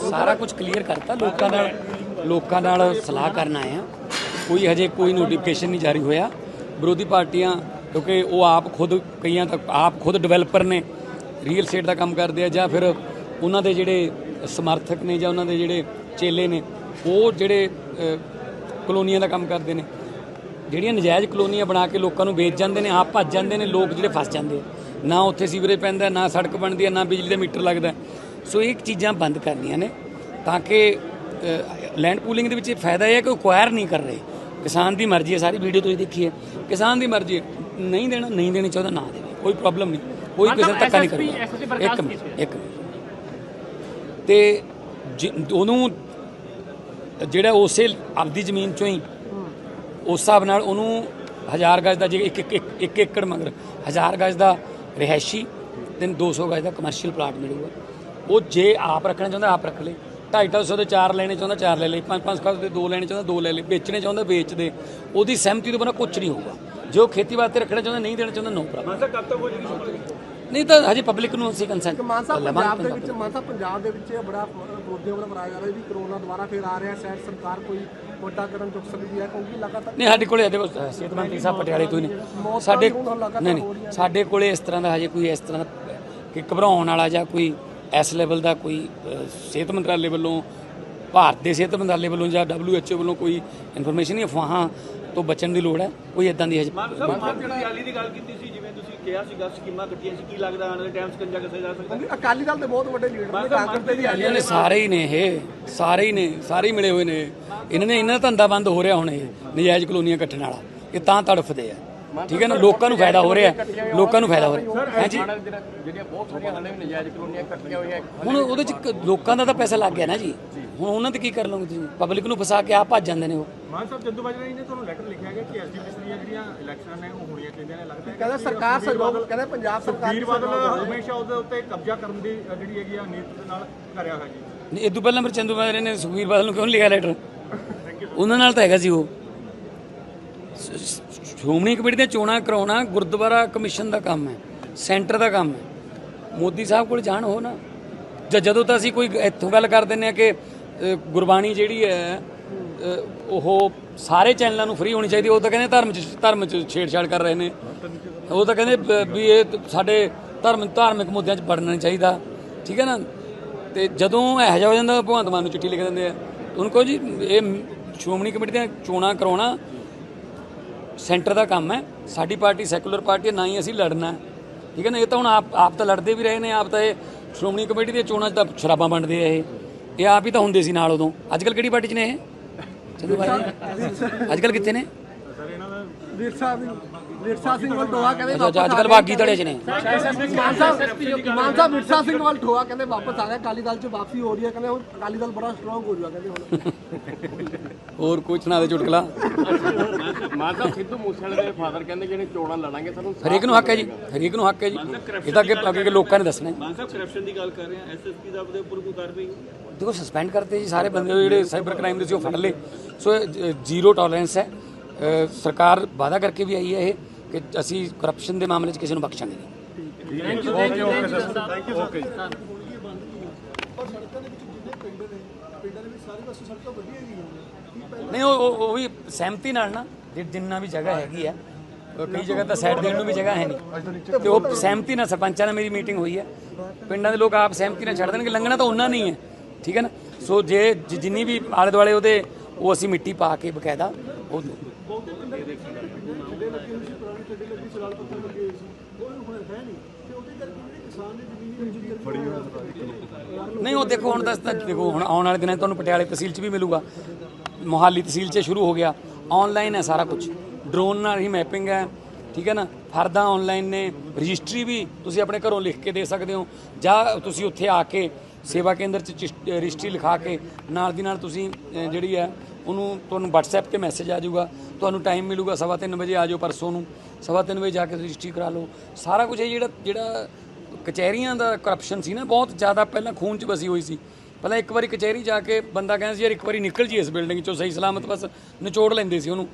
ਸਾਰਾ ਕੁਝ ਕਲੀਅਰ ਕਰਤਾ। ਲੋਕਾਂ ਨਾਲ ਲੋਕਾਂ ਨਾਲ ਸਲਾਹ ਕਰਨ ਆਏ ਆ ਕੋਈ ਹਜੇ ਕੋਈ ਨੋਟੀਫਿਕੇਸ਼ਨ ਨਹੀਂ ਜਾਰੀ ਹੋਇਆ। ਵਿਰੋਧੀ ਪਾਰਟੀਆਂ, ਕਿਉਂਕਿ ਉਹ ਆਪ ਖੁਦ ਕਈਆਂ ਤੱਕ ਆਪ ਖੁਦ ਡਿਵੈਲਪਰ ਨੇ। ਰੀਅਲ ਸਟੇਟ ਦਾ ਕੰਮ ਕਰਦੇ ਆ ਜਾਂ ਫਿਰ ਉਹਨਾਂ ਦੇ ਜਿਹੜੇ ਸਮਰਥਕ ਨੇ ਜਾਂ ਉਹਨਾਂ ਦੇ ਜਿਹੜੇ ਚੇਲੇ ਨੇ, ਉਹ ਜਿਹੜੇ ਕਲੋਨੀਆਂ ਦਾ ਕੰਮ ਕਰਦੇ ਨੇ। ਜਿਹੜੀਆਂ ਨਜਾਇਜ਼ ਕਲੋਨੀਆਂ ਬਣਾ ਕੇ ਲੋਕਾਂ ਨੂੰ ਵੇਚ ਜਾਂਦੇ ਨੇ, ਆਪ ਭੱਜ ਜਾਂਦੇ ਨੇ, ਲੋਕ ਜਿਹੜੇ ਫਸ ਜਾਂਦੇ ਆ। ਨਾ ਉੱਥੇ ਸੀਵਰੇਜ ਪੈਂਦਾ ਨਾ ਸੜਕ ਬਣਦੀ ਹੈ ਨਾ ਬਿਜਲੀ ਦਾ ਮੀਟਰ ਲੱਗਦਾ। ਸੋ ਇਹ ਚੀਜ਼ਾਂ ਬੰਦ ਕਰਨੀਆਂ ਨੇ ਤਾਂ ਕਿ ਲੈਂਡ ਪੂਲਿੰਗ ਦੇ ਵਿੱਚ ਇਹ ਫਾਇਦਾ ਇਹ ਹੈ ਕਿ ਅਕਵਾਇਰ ਨਹੀਂ ਕਰ ਰਹੇ। ਕਿਸਾਨ ਦੀ ਮਰਜ਼ੀ ਹੈ ਸਾਰੀ ਵੀਡੀਓ ਤੁਸੀਂ ਦੇਖੀ ਹੈ। ਕਿਸਾਨ ਦੀ ਮਰਜ਼ੀ ਨਹੀਂ ਦੇਣਾ ਨਹੀਂ ਦੇਣੀ ਚਾਹੁੰਦਾ ਨਾ ਦੇਵੇ ਕੋਈ ਪ੍ਰੋਬਲਮ ਨਹੀਂ। ਕੋਈ ਕਿਸੇ ਧੱਕਾ ਨਹੀਂ ਕਰੂਗਾ। ਇੱਕ ਇੱਕ ਤੇ ਉਹਨੂੰ ਜਿਹੜਾ ਉਸੇ ਆਪਦੀ ਜ਼ਮੀਨ ਚੋਂ ਹੀ। ਉਸ ਹਿਸਾਬ ਨਾਲ ਉਹਨੂੰ ਹਜ਼ਾਰ ਗਜ ਦਾ ਜੇ ਇੱਕ ਇੱਕ ਇੱਕ- ਇੱਕ ਏਕੜ ਮਗਰ ਹਜ਼ਾਰ ਗਜ ਦਾ ਰਿਹਾਇਸ਼ੀ ਤੇ 200 ਗਜ ਦਾ ਕਮਰਸ਼ੀਅਲ ਪਲਾਟ ਮਿਲੂਗਾ। ਉਹ ਜੇ ਆਪ ਰੱਖਣਾ ਚਾਹੁੰਦਾ ਆਪ ਰੱਖ ਲੇ। 250 ਦੇ ਚਾਰ ਲੈਣੇ ਚਾਹੁੰਦਾ ਚਾਰ ਲੈ ਲੇ। 5-5 ਦੇ ਦੋ ਲੈਣੇ ਚਾਹੁੰਦਾ ਦੋ ਲੈ ਲੇ। ਵੇਚਣੇ ਚਾਹੁੰਦਾ ਵੇਚ ਦੇ। ਉਹਦੀ ਸਹਿਮਤੀ ਤੋਂ ਬਿਨਾਂ ਕੁਝ ਨਹੀਂ ਹੋਊਗਾ। ਜੋ ਖੇਤੀ ਵਾਸਤੇ ਰੱਖਣਾ ਚਾਹੁੰਦਾ ਨਹੀਂ ਦੇਣਾ ਚਾਹੁੰਦਾ ਨੋ ਪ੍ਰੋਬਲਮ ਮਾਨਸਾ ਕਦ ਤੱਕ ਹੋ ਜੇਗੀ ਨਹੀਂ ਤਾਂ ਹਜੇ ਪਬਲਿਕ ਨੂੰ ਅਸੀਂ ਕੰਸੈਂਟ ਮਾਨ ਸਾਹਿਬ ਪੰਜਾਬ ਦੇ ਵਿੱਚ ਮਾਨ ਸਾਹਿਬ ਪੰਜਾਬ ਦੇ ਵਿੱਚ ਇਹ ਬੜਾ ਮੁੱਦੇ ਵੱਲ ਬਣਾਇਆ ਜਾ ਰਿਹਾ ਵੀ ਕਰੋਨਾ ਦੁਬਾਰਾ ਫੇਰ ਆ ਰਿਹਾ ਸ਼ਾਇਦ ਸਰਕਾਰ ਕੋਈ ਵੱਡਾ ਕਦਮ ਚੁੱਕ ਸਕਦੀ ਹੈ ਕਿਉਂਕਿ ਲਗਾਤਾਰ ਨਹੀਂ ਸਾਡੇ ਕੋਲੇ ਦੇਖੋ ਸਿਹਤ ਮੰਤਰੀ ਸਾਹਿਬ ਪਟਿਆਲੇ ਤੋਂ ਹੀ ਨੇ ਸਾਡੇ ਨਹੀਂ ਨਹੀਂ ਸਾਡੇ ਕੋਲੇ ਇਸ ਤਰ੍ਹਾਂ ਦਾ ਹਜੇ ਕੋਈ ਇਸ ਤਰ੍ਹਾਂ ਦਾ ਕਿ ਘਬਰਾਉਣ ਵਾਲਾ ਜਾਂ ਕੋਈ ਇਸ ਲੈਵਲ ਦਾ ਕੋਈ ਸਿਹਤ ਮੰਤਰਾਲੇ ਵੱਲੋਂ ਭਾਰਤ ਦੇ ਸਿਹਤ ਮੰਤਰਾਲੇ ਵੱਲੋਂ ਜਾਂ WHO ਵੱਲੋਂ ਕੋਈ ਇਨਫੋਰਮੇਸ਼ਨ ਨਹੀਂ ਅਫਵਾਹਾਂ ਤੋਂ ਬਚਣ ਦੀ ਲੋੜ ਹੈ ਕੋਈ ਇਦਾਂ ਦੀ ਹਜੇ ਮਾਨ ਸਾਹਿਬ ਮਾਰਕੀਟ ਦੀ ਗੱਲ ਕੀਤੀ ਸੀ ਕਿਹਾ ਸੀਗਾ ਸਕੀਮਾਂ ਕੱਟੀਆਂ ਸੀ ਕੀ ਲੱਗਦਾ ਆਉਣ ਵਾਲੇ ਟਾਈਮ ਸਕੰਜਾ ਕਿਸੇ ਜਾ ਸਕਦਾ? ਕਿਉਂਕਿ ਅਕਾਲੀ ਦਲ ਦੇ ਬਹੁਤ ਵੱਡੇ ਲੀਡਰ ਨੇ ਕਾਂਗਰਸ ਦੇ ਵੀ ਆਏ ਇਹਨਾਂ ਨੇ। ਸਾਰੇ ਹੀ ਨੇ ਇਹ ਸਾਰੇ ਹੀ ਨੇ ਸਾਰੇ ਹੀ ਮਿਲੇ ਹੋਏ ਨੇ। ਇਹਨਾਂ ਨੇ ਇਹਨਾਂ ਦਾ ਧੰਦਾ ਬੰਦ ਹੋ ਰਿਹਾ ਹੁਣ ਇਹ ਨਜਾਇਜ਼ ਕਲੋਨੀਆਂ ਕੱਟਣ ਵਾਲਾ। ਇਹ ਤਾਂ ਤੜਫਦੇ ਆ। ਠੀਕ ਹੈ ਨਾ? ਲੋਕਾਂ ਨੂੰ ਫਾਇਦਾ ਹੋ ਰਿਹਾ ਲੋਕਾਂ ਨੂੰ ਫਾਇਦਾ ਹੋ ਰਿਹਾ ਹੈ। ਜੀ ਜਿਹੜੀਆਂ ਬਹੁਤ ਸਾਰੀਆਂ ਹਾਲੇ ਵੀ ਨਜਾਇਜ਼ ਕਲੋਨੀਆਂ ਕੱਟੀਆਂ ਹੋਈਆਂ ਹੁਣ ਉਹਦੇ ਚ ਲੋਕਾਂ ਦਾ ਤਾਂ ਪੈਸਾ ਲੱਗ ਗਿਆ ਨਾ ਜੀ। ਹੁਣ ਉਹਨਾਂ ਤੇ ਕੀ ਕਰ ਲਓਗੇ ਤੁਸੀਂ? ਪਬਲਿਕ ਨੂੰ ਫਸਾ ਕੇ ਆਪ ਭੱਜ ਜਾਂਦੇ ਨੇ ਉਹ। ਮਾਨ ਸਾਹਿਬ ਚੰਦੂ ਬਾਜਰਾ ਜੀ ਨੇ ਤੁਹਾਨੂੰ ਲੈਟਰ ਲਿਖਿਆ ਗਿਆ ਕਿ ਐਸਡੀਪੀਸੀ ਦੀਆਂ ਜਿਹੜੀਆਂ ਇਲੈਕਸ਼ਨ ਨੇ ਉਹ ਹੋਣੀਆਂ ਚਾਹੀਦੀਆਂ ਨੇ ਲੱਗਦਾ ਹੈ ਕਹਿੰਦਾ ਸਰਕਾਰ ਸਹਿਯੋਗ ਕਹਿੰਦੇ ਪੰਜਾਬ ਸਰਕਾਰ ਵੀਰ ਬਾਦਲ ਹਮੇਸ਼ਾ ਉਹਦੇ ਉੱਤੇ ਕਬਜ਼ਾ ਕਰਨ ਦੀ ਜਿਹੜੀ ਹੈਗੀ ਆ ਨੀਤ ਦੇ ਨਾਲ ਕਰਿਆ ਹੋਇਆ ਜੀ। ਨਹੀਂ ਇਹ ਤੋਂ ਪਹਿਲਾਂ ਮੇਰੇ ਚੰਦੂ ਮਾਜਰੇ ਨੇ ਸੁਖਬੀਰ ਬਾਦਲ ਨੂੰ ਕਿਉਂ ਲਿਖਿਆ ਲੈਟਰ ਉਹਨਾਂ ਨਾਲ ਤਾਂ ਹੈਗਾ ਸੀ ਉਹ। ਸ਼੍ਰੋਮਣੀ ਕਮੇਟੀ ਦੀਆਂ ਚੋਣਾਂ ਕਰਾਉਣਾ ਗੁਰਦੁਆਰਾ ਕਮਿਸ਼ਨ ਦਾ ਕੰਮ ਹੈ, ਸੈਂਟਰ ਦਾ ਕੰਮ ਹੈ। ਮੋਦੀ ਸਾਹਿਬ ਕੋਲ ਜਾਣ ਹੋ ਨਾ, ਜਾਂ ਜਦੋਂ ਤਾਂ ਅਸੀਂ ਕੋਈ ਇੱਥੋਂ ਗੱਲ ਕਰ ਦਿੰਦੇ ਆ ਕਿ ਗੁਰਬਾਣੀ ਜਿਹੜੀ ਹੈ ਉਹ ਸਾਰੇ ਚੈਨਲਾਂ ਨੂੰ ਫ੍ਰੀ ਹੋਣੀ ਚਾਹੀਦੀ ਉਹ ਤਾਂ ਕਹਿੰਦੇ ਧਰਮ ਚ ਧਰਮ ਚ ਛੇੜਛਾੜ ਕਰ ਰਹੇ ਨੇ। ਉਹ ਤਾਂ ਕਹਿੰਦੇ ਵੀ ਇਹ ਸਾਡੇ ਧਰਮ, ਧਾਰਮਿਕ ਮੁੱਦਿਆਂ 'ਚ ਵੜਨਾ ਨਹੀਂ ਚਾਹੀਦਾ। ਠੀਕ ਹੈ ਨਾ? ਤੇ ਜਦੋਂ ਇਹੋ ਜਿਹਾ ਹੋ ਜਾਂਦਾ, ਭਗਵੰਤ ਮਾਨ ਨੂੰ ਚਿੱਠੀ ਲਿਖ ਦਿੰਦੇ ਆ। ਉਹਨੂੰ ਕਹੋ ਜੀ, ਇਹ ਸ਼੍ਰੋਮਣੀ ਕਮੇਟੀ ਦੀਆਂ ਚੋਣਾਂ ਕਰਾਉਣਾ ਸੈਂਟਰ ਦਾ ਕੰਮ ਹੈ। ਸਾਡੀ ਪਾਰਟੀ ਸੈਕੂਲਰ ਪਾਰਟੀ ਹੈ, ਨਾ ਹੀ ਅਸੀਂ ਲੜਨਾ। ਠੀਕ ਹੈ ਨਾ? ਇਹ ਤਾਂ ਹੁਣ ਆਪ ਆਪ ਤਾਂ ਲੜਦੇ ਵੀ ਰਹੇ ਨੇ ਆਪ ਤਾਂ ਇਹ ਸ਼੍ਰੋਮਣੀ ਕਮੇਟੀ ਦੀਆਂ ਚੋਣਾਂ 'ਚ ਤਾਂ ਸ਼ਰਾਬਾਂ ਵੰਡਦੇ ਆ ਇਹ। ਇਹ ਆਪ ਹੀ ਤਾਂ ਹੁੰਦੇ ਸੀ ਨਾਲ ਉਦੋਂ। ਅੱਜ ਕੱਲ ਕਿਹੜੀ ਪਾਰਟੀ 'ਚ ਨੇ ਇਹ? ਚੰਦੂ ਬਾਈ ਅੱਜ ਕੱਲ ਕਿੱਥੇ ਨੇ? ਵਿਰਸਾ ਵਿਰਸਾ ਸਿੰਘ ਵੱਲ ਟੋਆ ਕਹਿੰਦੇ ਅੱਜ ਕੱਲ ਬਾਗੀ ਧੜੇ 'ਚ ਨੇ। ਮਾਨ ਸਾਹਿਬ ਮਾਨ ਸਾਹਿਬ ਵਿਰਸਾ ਸਿੰਘ ਵੱਲ ਟੋਆ ਕਹਿੰਦੇ ਵਾਪਸ ਆ ਗਿਆ ਅਕਾਲੀ ਦਲ ਚ ਵਾਪਸੀ ਹੋ ਰਹੀ ਹੈ ਕਹਿੰਦੇ ਹੁਣ ਅਕਾਲੀ ਦਲ ਬੜਾ ਸਟਰੋਂਗ ਹੋ ਜਾਊਗਾ ਕਹਿੰਦੇ ਹੁਣ। ਹੋਰ ਕੋਈ ਸੁਣਾ ਦੇ ਚੁਟਕਲਾ? ਮਾਨ ਸਾਹਿਬ ਸਿੱਧੂ ਮੂਸੇਵਾਲੇ ਦੇ ਫਾਦਰ ਕਹਿੰਦੇ ਜਿਹੜੇ ਚੋਣਾਂ ਲੜਾਂਗੇ ਸਾਨੂੰ ਹਰੇਕ ਨੂੰ ਹੱਕ ਹੈ ਜੀ ਹਰੇਕ ਨੂੰ ਹੱਕ ਹੈ ਜੀ। ਇਹ ਤਾਂ ਅੱਗੇ ਅੱਗੇ ਲੋਕਾਂ ਨੇ ਦੱਸਣਾ ਹੈ। ਮਾਨ ਸਾਹਿਬ ਕਰਪਸ਼ਨ ਦੀ ਗੱਲ ਕਰ ਰਹੇ ਆ ਐਸਐਸਪੀ ਦਾ ਉਹਦੇ ਉੱਪਰ ਕੋਈ ਕਾਰਵਾਈ ਦੇਖੋ ਸਸਪੈਂਡ ਕਰਤੇ ਜੀ ਸਾਰੇ ਬੰਦੇ ਜਿਹੜੇ ਸਾਈਬਰ ਕ੍ਰਾਈਮ ਦੇ ਸੀ ਉਹ ਫੜ ਲਏ। ਸੋ ਜ਼ੀਰੋ ਟੋਲਰੈਂਸ ਹੈ। ਸਰਕਾਰ ਵਾਅਦਾ ਕਰਕੇ ਵੀ ਆਈ ਹੈ ਇਹ ਕਿ ਅਸੀਂ ਕਰਪਸ਼ਨ ਦੇ ਮਾਮਲੇ 'ਚ ਕਿਸੇ ਨੂੰ ਬਖਸ਼ਾਂਗੇ ਨਹੀਂ। ਨਹੀਂ, ਉਹ ਉਹ- ਉਹ ਵੀ ਸਹਿਮਤੀ ਨਾਲ ਨਾ, ਜਿ- ਜਿੰਨਾ ਵੀ ਜਗ੍ਹਾ ਹੈਗੀ ਆ, ਉਹ ਕਈ ਜਗ੍ਹਾ ਤਾਂ ਸਾਈਡ ਦੇਣ ਨੂੰ ਵੀ ਜਗ੍ਹਾ ਹੈ ਨਹੀਂ। ਤੇ ਉਹ ਸਹਿਮਤੀ ਨਾਲ ਸਰਪੰਚਾਂ ਨਾਲ ਮੇਰੀ ਮੀਟਿੰਗ ਹੋਈ ਹੈ ਪਿੰਡਾਂ ਦੇ ਲੋਕ ਆਪ ਸਹਿਮਤੀ ਨਾਲ ਛੱਡ ਦੇਣਗੇ, ਲੰਘਣਾ ਤਾਂ ਉਹਨਾਂ ਨਹੀਂ ਹੈ ਠੀਕ ਹੈ ਨਾ? ਸੋ ਜੇ ਜਿ- ਜਿੰਨੀ ਵੀ ਆਲੇ ਦੁਆਲੇ ਉਹਦੇ, ਉਹ ਅਸੀਂ ਮਿੱਟੀ ਪਾ ਕੇ ਬਕਾਇਦਾ, ਉਹ ਨਹੀਂ। ਉਹ ਦੇਖੋ ਹੁਣ ਦੱਸ ਤਾਂ ਦੇਖੋ ਹੁਣ ਆਉਣ ਵਾਲੇ ਦਿਨਾਂ ਤੁਹਾਨੂੰ ਪਟਿਆਲੇ ਤਹਿਸੀਲ 'ਚ ਵੀ ਮਿਲੂਗਾ। ਮੋਹਾਲੀ ਤਹਿਸੀਲ 'ਚ ਸ਼ੁਰੂ ਹੋ ਗਿਆ। ਆਨਲਾਈਨ ਹੈ ਸਾਰਾ ਕੁਝ ਡਰੋਨ ਨਾਲ ਹੀ ਮੈਪਿੰਗ ਹੈ। ਠੀਕ ਹੈ ਨਾ? ਫਰਦਾਂ ਆਨਲਾਈਨ ਨੇ। ਰਜਿਸਟਰੀ ਵੀ ਤੁਸੀਂ ਆਪਣੇ ਘਰੋਂ ਲਿਖ ਕੇ ਦੇ ਸਕਦੇ ਹੋ। ਜਾਂ ਤੁਸੀਂ ਉੱਥੇ ਆ ਕੇ ਸੇਵਾ ਕੇਂਦਰ 'ਚ ਚਿਸ਼- ਰਜਿਸਟਰੀ ਲਿਖਾ ਕੇ ਨਾਲ ਦੀ ਨਾਲ ਤੁਸੀਂ ਜਿਹੜੀ ਹੈ ਉਹਨੂੰ ਤੁਹਾਨੂੰ WhatsApp ਤੇ ਮੈਸੇਜ ਆ ਜਾਊਗਾ, ਤੁਹਾਨੂੰ ਟਾਈਮ ਮਿਲੂਗਾ ਸਵਾ ਤਿੰਨ ਵਜੇ ਆ ਜਾਓ ਪਰਸੋਂ ਨੂੰ, ਸਵਾ ਤਿੰਨ ਵਜੇ ਜਾ ਕੇ ਰਜਿਸਟਰੀ ਕਰਾ ਲਓ। ਸਾਰਾ ਕੁਝ ਇਹ ਜਿਹੜਾ ਜਿਹੜਾ ਕਚਹਿਰੀਆਂ ਦਾ ਕਰਪਸ਼ਨ ਸੀ ਨਾ, ਬਹੁਤ ਜ਼ਿਆਦਾ ਪਹਿਲਾਂ ਖੂਨ 'ਚ ਵਸੀ ਹੋਈ ਸੀ। ਪਹਿਲਾਂ ਇੱਕ ਵਾਰੀ ਕਚਹਿਰੀ ਜਾ ਕੇ ਬੰਦਾ ਕਹਿੰਦਾ ਸੀ, ਯਾਰ ਇੱਕ ਵਾਰੀ ਨਿਕਲ ਜੀ ਇਸ ਬਿਲਡਿੰਗ 'ਚੋਂ, ਸਹੀ ਸਲਾਮਤ ਬਸ, ਨਿਚੋੜ ਲੈਂਦੇ ਸੀ ਉਹਨੂੰ।